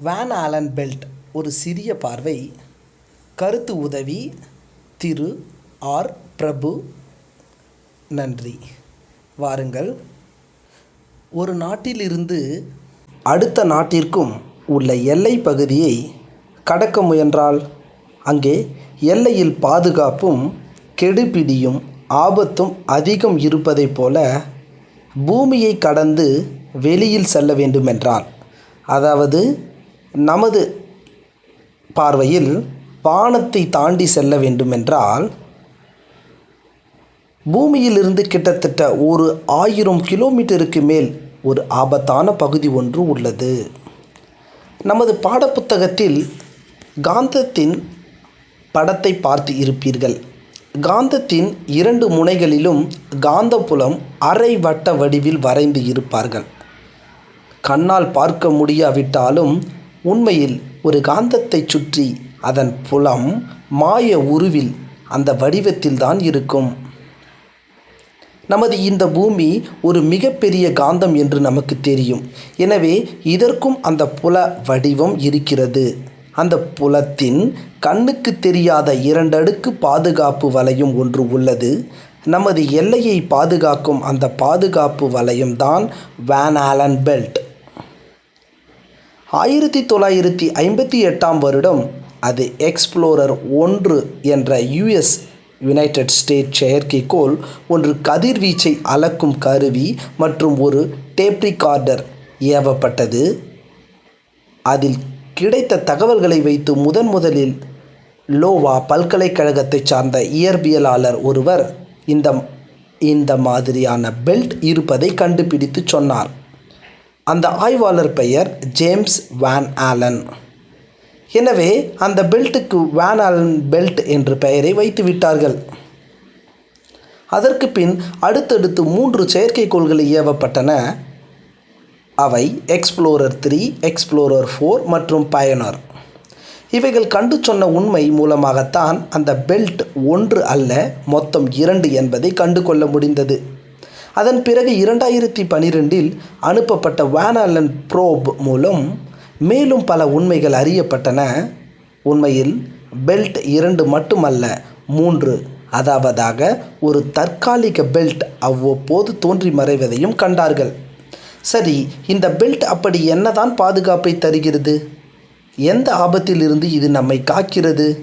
Van Allen belt ஒரு சிறிய பார்வை. கருத்து உதவி திரு ஆர் பிரபு. நன்றி. வாருங்கள். ஒரு நாட்டிலிருந்து அடுத்த நாட்டிற்கும் உள்ள எல்லை பகுதியை கடக்க முயன்றால் அங்கே எல்லையில் பாதுகாப்பும் கெடுபிடியும் ஆபத்தும் அதிகம் இருப்பதைப் போல பூமியை கடந்து வெளியில் செல்ல வேண்டுமென்றால் அதாவது நமது பார்வையில் வானத்தை தாண்டி செல்ல வேண்டுமென்றால் பூமியிலிருந்து கிட்டத்தட்ட ஒரு ஆயிரம் கிலோமீட்டருக்கு மேல் ஒரு ஆபத்தான பகுதி ஒன்று உள்ளது. நமது பாடப்புத்தகத்தில் காந்தத்தின் படத்தை பார்த்து இருப்பீர்கள். காந்தத்தின் இரண்டு முனைகளிலும் காந்தப்புலம் அரை வட்ட வடிவில் வரைந்து இருப்பார்கள். கண்ணால் பார்க்க முடியாவிட்டாலும் உண்மையில் ஒரு காந்தத்தைச் சுற்றி அதன் புலம் மாய உருவில் அந்த வடிவத்தில்தான் இருக்கும். நமது இந்த பூமி ஒரு மிகப்பெரிய காந்தம் என்று நமக்கு தெரியும். எனவே இதற்கும் அந்த புல வடிவம் இருக்கிறது. அந்த புலத்தின் கண்ணுக்கு தெரியாத இரண்டடுக்கு பாதுகாப்பு வளையம் ஒன்று உள்ளது. நமது எல்லையை பாதுகாக்கும் அந்த பாதுகாப்பு வளையம்தான் வேன் ஆலன் பெல்ட் ஆயிரத்தி தொள்ளாயிரத்தி ஐம்பத்தி எட்டாம் வருடம் அது எக்ஸ்ப்ளோரர் ஒன்று என்ற யுஎஸ் யுனைடெட் ஸ்டேட் செயற்கைக்கோள் ஒன்று கதிர்வீச்சை அளக்கும் கருவி மற்றும் ஒரு டேப் ரிகார்டர் ஏவப்பட்டது. அதில் கிடைத்த தகவல்களை வைத்து முதன் முதலில் லோவா பல்கலைக்கழகத்தை சார்ந்த இயற்பியலாளர் ஒருவர் இந்த இந்த மாதிரியான பெல்ட் இருப்பதை கண்டுபிடித்து சொன்னார். அந்த ஆய்வாளர் பெயர் ஜேம்ஸ் வேன் ஆலன். எனவே அந்த பெல்ட்டுக்கு வேன் ஆலன் பெல்ட் என்று பெயரை வைத்து விட்டார்கள். அதற்கு பின் அடுத்தடுத்து மூன்று செயற்கைக்கோள்கள் ஏவப்பட்டன அவை எக்ஸ்ப்ளோரர் த்ரீ எக்ஸ்ப்ளோரர் ஃபோர் மற்றும் பயனர் இவைகள் கண்டு சொன்ன உண்மை மூலமாகத்தான் அந்த பெல்ட் ஒன்று அல்ல மொத்தம் இரண்டு என்பதை கண்டு கொள்ள முடிந்தது. அதன் பிறகு இரண்டாயிரத்தி பனிரெண்டில் அனுப்பப்பட்ட வேனாலன் ப்ரோப் மூலம் மேலும் பல உண்மைகள் அறியப்பட்டன. உண்மையில் பெல்ட் இரண்டு மட்டுமல்ல மூன்று. அதாவதாக ஒரு தற்காலிக பெல்ட் அவ்வப்போது தோன்றி மறைவதையும் கண்டார்கள். சரி இந்த பெல்ட் அப்படி என்னதான் பாதுகாப்பை தருகிறது? எந்த ஆபத்திலிருந்து இது நம்மை காக்கிறது?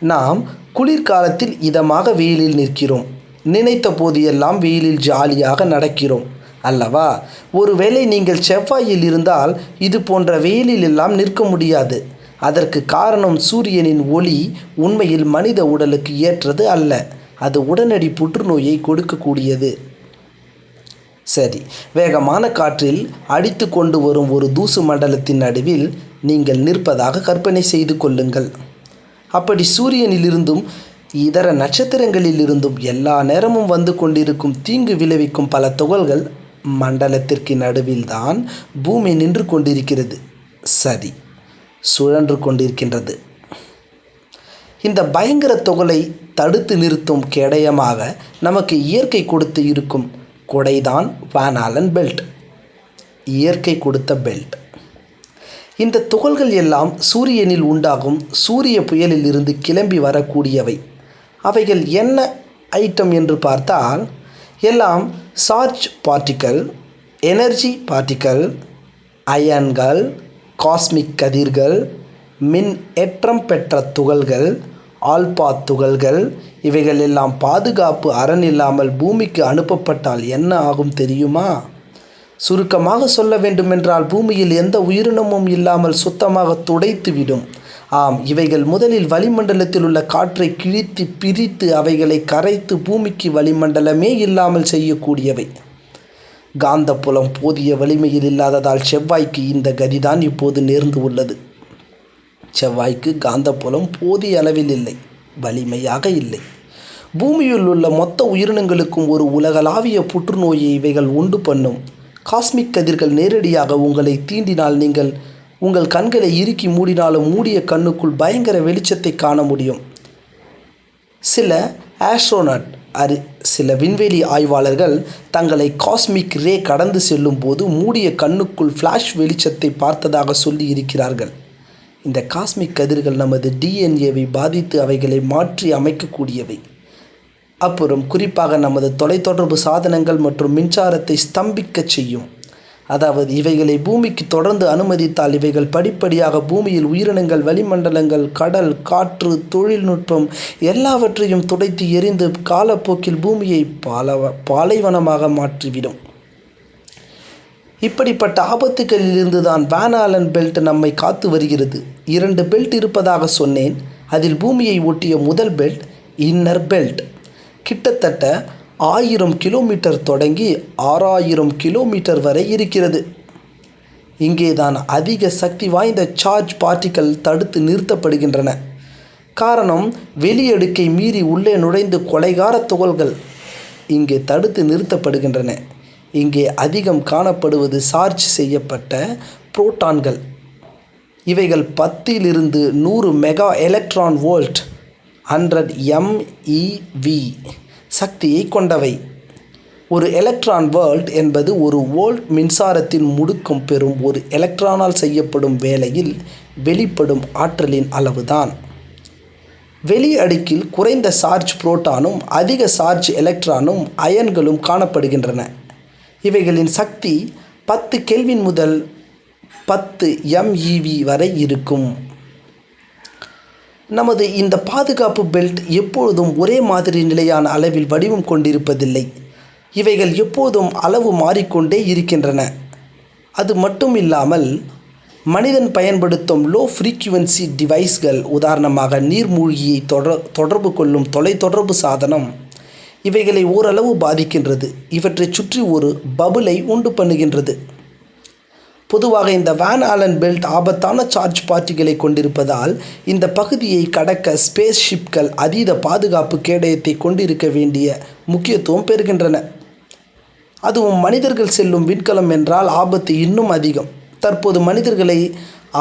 நாம் குளிர்காலத்தில் இதமாக வெயிலில் நிற்கிறோம். நினைத்த போதெல்லாம் வெயிலில் ஜாலியாக நடக்கிறோம் அல்லவா? ஒருவேளை நீங்கள் செவ்வாயில் இருந்தால் இது போன்ற வெயிலில் எல்லாம் நிற்க முடியாது. அதற்கு காரணம் சூரியனின் ஒளி உண்மையில் மனித உடலுக்கு ஏற்றது அல்ல. அது உடனடி புற்றுநோயை கொடுக்கக்கூடியது. சரி வேகமான காற்றில் அடித்து கொண்டு வரும் ஒரு தூசு மண்டலத்தின் நடுவில் நீங்கள் நிற்பதாக கற்பனை செய்து கொள்ளுங்கள். அப்படி சூரியனிலிருந்தும் இதர நட்சத்திரங்களில் இருந்தும் எல்லா நேரமும் வந்து கொண்டிருக்கும் தீங்கு விளைவிக்கும் பல துகள்கள் மண்டலத்திற்கு நடுவில்தான் பூமி நின்று கொண்டிருக்கிறது. சரி சுழன்று கொண்டிருக்கின்றது. இந்த பயங்கர தொகலை தடுத்து நிறுத்தும் கேடயமாக நமக்கு இயற்கை கொடுத்து இருக்கும் கொடைதான் வானாலன் பெல்ட் இயற்கை கொடுத்த பெல்ட் இந்த துகள்கள் எல்லாம் சூரியனில் உண்டாகும் சூரிய புயலில் இருந்து கிளம்பி வரக்கூடியவை. அவைகள் என்ன ஐட்டம் என்று பார்த்தால் எல்லாம் சார்ஜ் பார்ட்டிக்கல் எனர்ஜி பார்ட்டிக்கல் அயன்கள் காஸ்மிக் கதிர்கள் மின் ஏற்றம் பெற்ற துகள்கள் ஆல்பா துகள்கள் இவைகள் எல்லாம் பாதுகாப்பு அரண் இல்லாமல் பூமிக்கு அனுப்பப்பட்டால் என்ன ஆகும் தெரியுமா? சுருக்கமாக சொல்ல வேண்டுமென்றால் பூமியில் எந்த உயிரினமும் இல்லாமல் சுத்தமாக துடைத்துவிடும். ஆம் இவைகள் முதலில் வளிமண்டலத்தில் உள்ள காற்றை கிழித்து பிரித்து அவைகளை கரைத்து பூமிக்கு வளிமண்டலமே இல்லாமல் செய்யக்கூடியவை. காந்தப்புலம் போதிய வலிமையில் இல்லாததால் செவ்வாய்க்கு இந்த கதிதான் இப்போது நேர்ந்து உள்ளது. செவ்வாய்க்கு காந்தப்புலம் போதிய அளவில் இல்லை வலிமையாக இல்லை. பூமியில் உள்ள மொத்த உயிரினங்களுக்கும் ஒரு உலகளாவிய புற்றுநோயை இவைகள் உண்டு பண்ணும். காஸ்மிக் கதிர்கள் நேரடியாக உங்களை தீண்டினால் நீங்கள் உங்கள் கண்களை இறுக்கி மூடினாலும் மூடிய கண்ணுக்குள் பயங்கர வெளிச்சத்தை காண முடியும். சில ஆஸ்ட்ரோனட் அரு சில விண்வெளி ஆய்வாளர்கள் தங்களை காஸ்மிக் ரே கடந்து செல்லும் போது மூடிய கண்ணுக்குள் ஃப்ளாஷ் வெளிச்சத்தை பார்த்ததாக சொல்லி இருக்கிறார்கள். இந்த காஸ்மிக் கதிர்கள் நமது டிஎன்ஏவை பாதித்து அவைகளை மாற்றி அமைக்கக்கூடியவை. அப்புறம் குறிப்பாக நமது தொலைத்தொடர்பு சாதனங்கள் மற்றும் மின்சாரத்தை ஸ்தம்பிக்கச் செய்யும். அதாவது இவைகளை பூமிக்கு தொடர்ந்து அனுமதித்தால் இவைகள் படிப்படியாக பூமியில் உயிரினங்கள் வளிமண்டலங்கள் கடல் காற்று தொழில்நுட்பம் எல்லாவற்றையும் துடைத்து எரிந்து காலப்போக்கில் பூமியை பாலவ பாலைவனமாக மாற்றிவிடும். இப்படிப்பட்ட ஆபத்துகளிலிருந்து தான் வேனாலன் பெல்ட் நம்மை காத்து வருகிறது. இரண்டு பெல்ட் இருப்பதாக சொன்னேன். அதில் பூமியை ஒட்டிய முதல் பெல்ட் இன்னர் பெல்ட் கிட்டத்தட்ட ஆயிரம் கிலோமீட்டர் தொடங்கி ஆறாயிரம் கிலோமீட்டர் வரை இருக்கிறது. இங்கேதான் அதிக சக்தி வாய்ந்த சார்ஜ் பார்ட்டிகள் தடுத்து நிறுத்தப்படுகின்றன. காரணம் வெளியடுக்கை மீறி உள்ளே நுழைந்து கொலைகார துகள்கள் இங்கே தடுத்து நிறுத்தப்படுகின்றன. இங்கே அதிகம் காணப்படுவது சார்ஜ் செய்யப்பட்ட புரோட்டான்கள் இவைகள் பத்திலிருந்து நூறு mega electron volt hundred MeV சக்தியை கொண்டவை. ஒரு எலக்ட்ரான் வேர்ல்ட் என்பது ஒரு வோல்ட் மின்சாரத்தின் முடுக்கம் பெறும் ஒரு எலக்ட்ரானால் செய்யப்படும் வேலையில் வெளிப்படும் ஆற்றலின் அளவுதான். வெளி அடுக்கில் குறைந்த சார்ஜ் புரோட்டானும் அதிக சார்ஜ் எலக்ட்ரானும் அயன்களும் காணப்படுகின்றன. இவைகளின் சக்தி பத்து கெல்வின் முதல் பத்து எம்இவி வரை இருக்கும். நமது இந்த பாதுகாப்பு பெல்ட் எப்பொழுதும் ஒரே மாதிரி நிலையான அளவில் வடிவம் கொண்டிருப்பதில்லை. இவைகள் எப்போதும் அளவு மாறிக்கொண்டே இருக்கின்றன. அது மட்டும் இல்லாமல் மனிதன் பயன்படுத்தும் லோ ஃப்ரீக்குவென்சி டிவைஸ்கள் உதாரணமாக நீர்மூழ்கியை தொடர் தொடர்பு கொள்ளும் தொலைத்தொடர்பு சாதனம் இவைகளை ஓரளவு பாதிக்கின்றது. இவற்றை சுற்றி ஒரு பபுளை உண்டு பண்ணுகின்றது. பொதுவாக இந்த வேன் ஆலன் பெல்ட் ஆபத்தான சார்ஜ் பார்ட்டிகளை கொண்டிருப்பதால் இந்த பகுதியை கடக்க ஸ்பேஸ் ஷிப்கள் அதீத பாதுகாப்பு கேடயத்தை கொண்டிருக்க வேண்டிய முக்கியத்துவம் பெறுகின்றன. அதுவும் மனிதர்கள் செல்லும் விண்கலம் என்றால் ஆபத்து இன்னும் அதிகம். தற்போது மனிதர்களை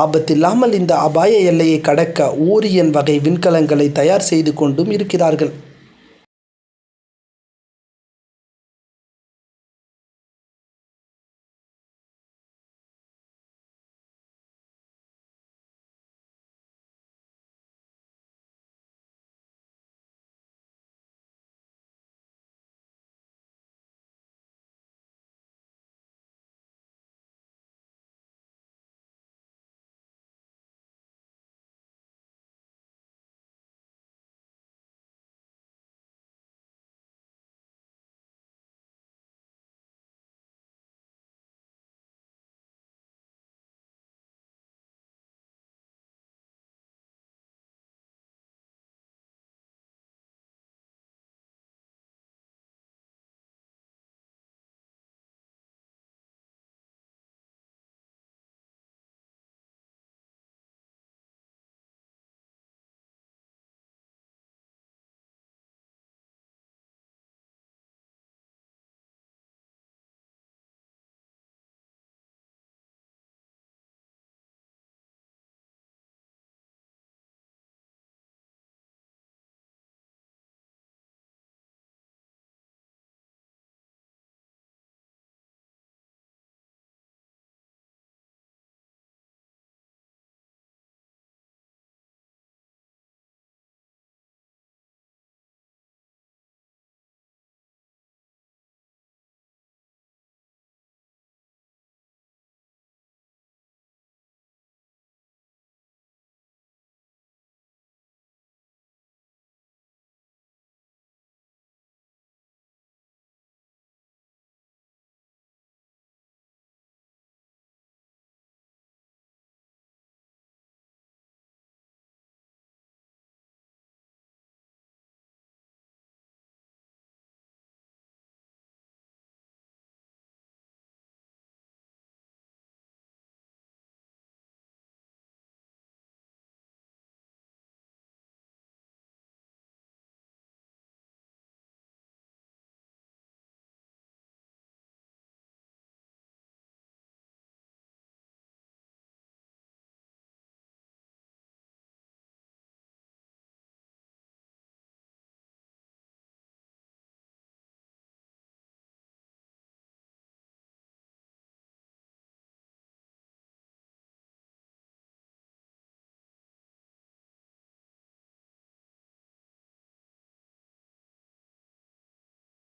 ஆபத்தில்லாமல் இந்த அபாய எல்லையை கடக்க ஓரியன் வகை விண்கலங்களை தயார் செய்து கொண்டும் இருக்கிறார்கள்.